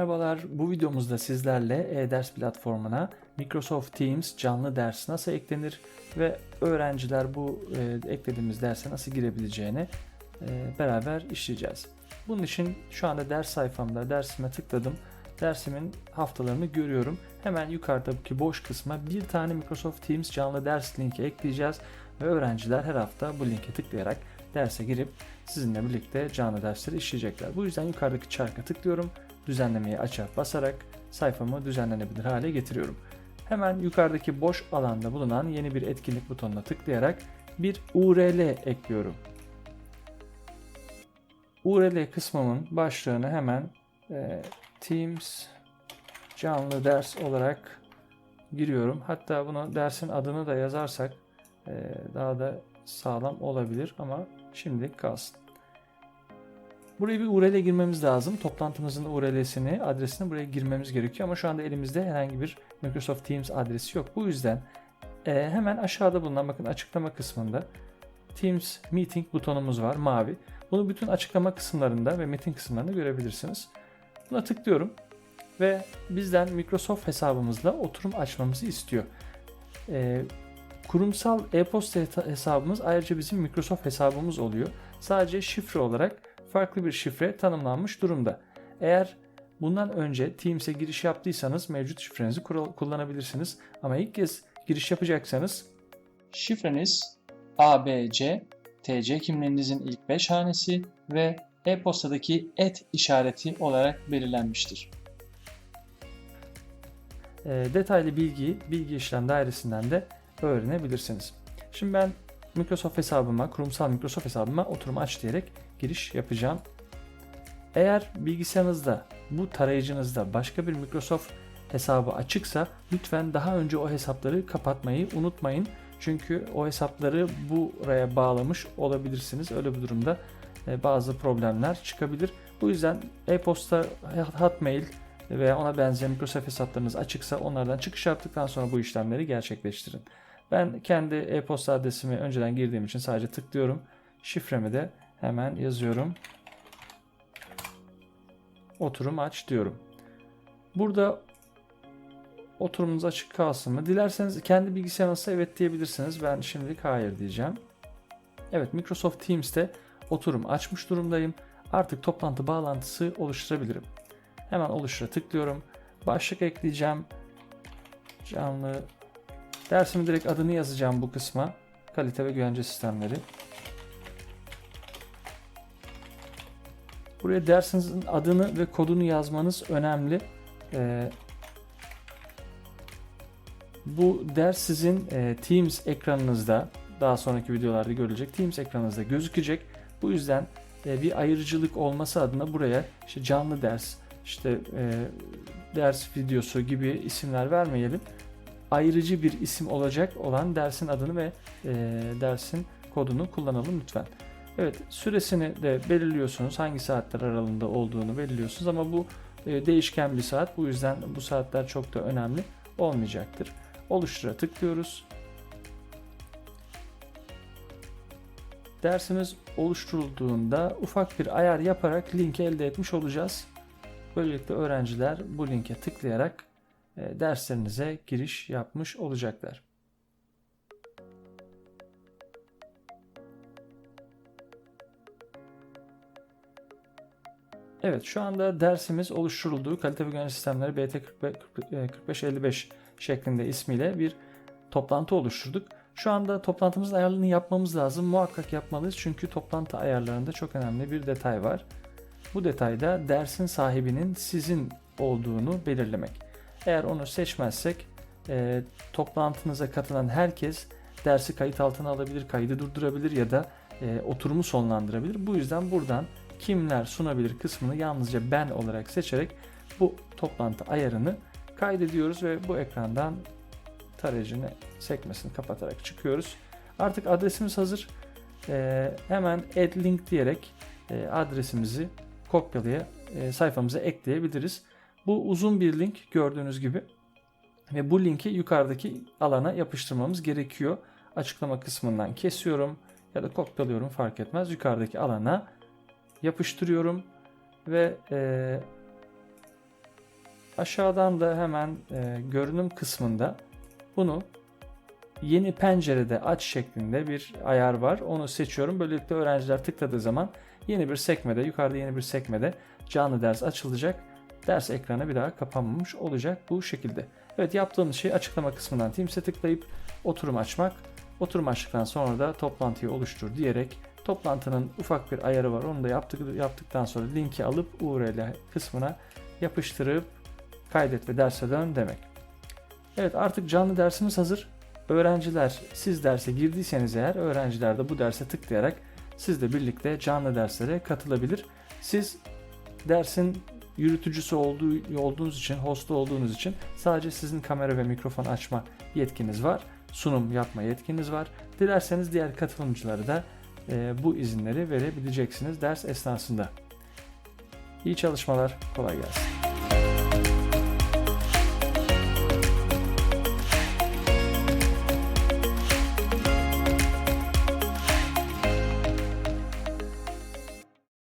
Merhabalar, bu videomuzda sizlerle e-ders platformuna Microsoft Teams canlı ders nasıl eklenir ve öğrenciler bu e, eklediğimiz derse nasıl girebileceğini e, beraber işleyeceğiz. Bunun için şu anda ders sayfamda dersime tıkladım. Dersimin haftalarını görüyorum. Hemen yukarıdaki boş kısma bir tane Microsoft Teams canlı ders linki ekleyeceğiz ve öğrenciler her hafta bu linke tıklayarak derse girip sizinle birlikte canlı dersleri işleyecekler. Bu yüzden yukarıdaki çarka tıklıyorum. Düzenlemeyi açar basarak sayfamı düzenlenebilir hale getiriyorum. Hemen yukarıdaki boş alanda bulunan yeni bir etkinlik butonuna tıklayarak bir URL ekliyorum. URL kısmımın başlığını hemen e, Teams canlı ders olarak giriyorum. Hatta bunu dersin adını da yazarsak e, daha da sağlam olabilir ama şimdilik kalsın. Buraya bir URL girmemiz lazım. Toplantımızın URL'sini, adresini buraya girmemiz gerekiyor ama şu anda elimizde herhangi bir Microsoft Teams adresi yok. Bu yüzden e, hemen aşağıda bulunan bakın açıklama kısmında Teams Meeting butonumuz var mavi. Bunu bütün açıklama kısımlarında ve metin kısımlarında görebilirsiniz. Buna tıklıyorum ve bizden Microsoft hesabımızla oturum açmamızı istiyor. E, kurumsal e-posta hesabımız ayrıca bizim Microsoft hesabımız oluyor. Sadece şifre olarak farklı bir şifre tanımlanmış durumda. Eğer bundan önce Teams'e giriş yaptıysanız mevcut şifrenizi kullanabilirsiniz. Ama ilk kez giriş yapacaksanız şifreniz ABC, TC kimliğinizin ilk 5 hanesi ve e-postadaki et işareti olarak belirlenmiştir. E, detaylı bilgiyi bilgi işlem dairesinden de öğrenebilirsiniz. Şimdi ben Microsoft hesabıma, kurumsal Microsoft hesabıma oturum aç diyerek giriş yapacağım. Eğer bilgisayarınızda, bu tarayıcınızda başka bir Microsoft hesabı açıksa lütfen daha önce o hesapları kapatmayı unutmayın. Çünkü o hesapları buraya bağlamış olabilirsiniz. Öyle bir durumda e, bazı problemler çıkabilir. Bu yüzden e-posta, Hotmail veya ona benzeyen Microsoft hesaplarınız açıksa onlardan çıkış yaptıktan sonra bu işlemleri gerçekleştirin. Ben kendi e-posta adresimi önceden girdiğim için sadece tıklıyorum. Şifremi de hemen yazıyorum. Oturum aç diyorum. Burada oturumunuz açık kalsın mı? Dilerseniz kendi bilgisayarınızda evet diyebilirsiniz. Ben şimdilik hayır diyeceğim. Evet Microsoft Teams'te oturum açmış durumdayım. Artık toplantı bağlantısı oluşturabilirim. Hemen oluştura tıklıyorum. Başlık ekleyeceğim. Canlı Dersimin direkt adını yazacağım bu kısma. Kalite ve güvence sistemleri. Buraya dersinizin adını ve kodunu yazmanız önemli. Ee, bu ders sizin e, Teams ekranınızda daha sonraki videolarda görülecek Teams ekranınızda gözükecek. Bu yüzden e, bir ayrıcılık olması adına buraya işte canlı ders, işte e, ders videosu gibi isimler vermeyelim ayrıcı bir isim olacak olan dersin adını ve e, dersin kodunu kullanalım lütfen. Evet süresini de belirliyorsunuz. Hangi saatler aralığında olduğunu belirliyorsunuz ama bu e, değişken bir saat. Bu yüzden bu saatler çok da önemli olmayacaktır. Oluştura tıklıyoruz. Dersimiz oluşturulduğunda ufak bir ayar yaparak linki elde etmiş olacağız. Böylelikle öğrenciler bu linke tıklayarak e, derslerinize giriş yapmış olacaklar. Evet şu anda dersimiz oluşturulduğu kalite ve güvenlik sistemleri BT 4555 şeklinde ismiyle bir toplantı oluşturduk. Şu anda toplantımızın ayarlarını yapmamız lazım. Muhakkak yapmalıyız çünkü toplantı ayarlarında çok önemli bir detay var. Bu detayda dersin sahibinin sizin olduğunu belirlemek. Eğer onu seçmezsek e, toplantınıza katılan herkes dersi kayıt altına alabilir, kaydı durdurabilir ya da e, oturumu sonlandırabilir. Bu yüzden buradan kimler sunabilir kısmını yalnızca ben olarak seçerek bu toplantı ayarını kaydediyoruz ve bu ekrandan tarayıcını sekmesini kapatarak çıkıyoruz. Artık adresimiz hazır. E, hemen add link diyerek e, adresimizi kopyalaya e, sayfamıza ekleyebiliriz. Bu uzun bir link gördüğünüz gibi ve bu linki yukarıdaki alana yapıştırmamız gerekiyor. Açıklama kısmından kesiyorum ya da kopyalıyorum fark etmez. Yukarıdaki alana yapıştırıyorum ve e, aşağıdan da hemen e, görünüm kısmında bunu yeni pencerede aç şeklinde bir ayar var. Onu seçiyorum. Böylelikle öğrenciler tıkladığı zaman yeni bir sekmede, yukarıda yeni bir sekmede canlı ders açılacak. Ders ekranı bir daha kapanmamış olacak bu şekilde. Evet yaptığımız şey açıklama kısmından Teams'e tıklayıp oturum açmak. Oturum açtıktan sonra da toplantıyı oluştur diyerek toplantının ufak bir ayarı var. Onu da yaptık, yaptıktan sonra linki alıp URL kısmına yapıştırıp kaydet ve derse dön demek. Evet artık canlı dersimiz hazır. Öğrenciler siz derse girdiyseniz eğer öğrenciler de bu derse tıklayarak sizle birlikte canlı derslere katılabilir. Siz dersin yürütücüsü olduğu, olduğunuz için, hostu olduğunuz için sadece sizin kamera ve mikrofon açma yetkiniz var. Sunum yapma yetkiniz var. Dilerseniz diğer katılımcıları da bu izinleri verebileceksiniz ders esnasında. İyi çalışmalar, kolay gelsin.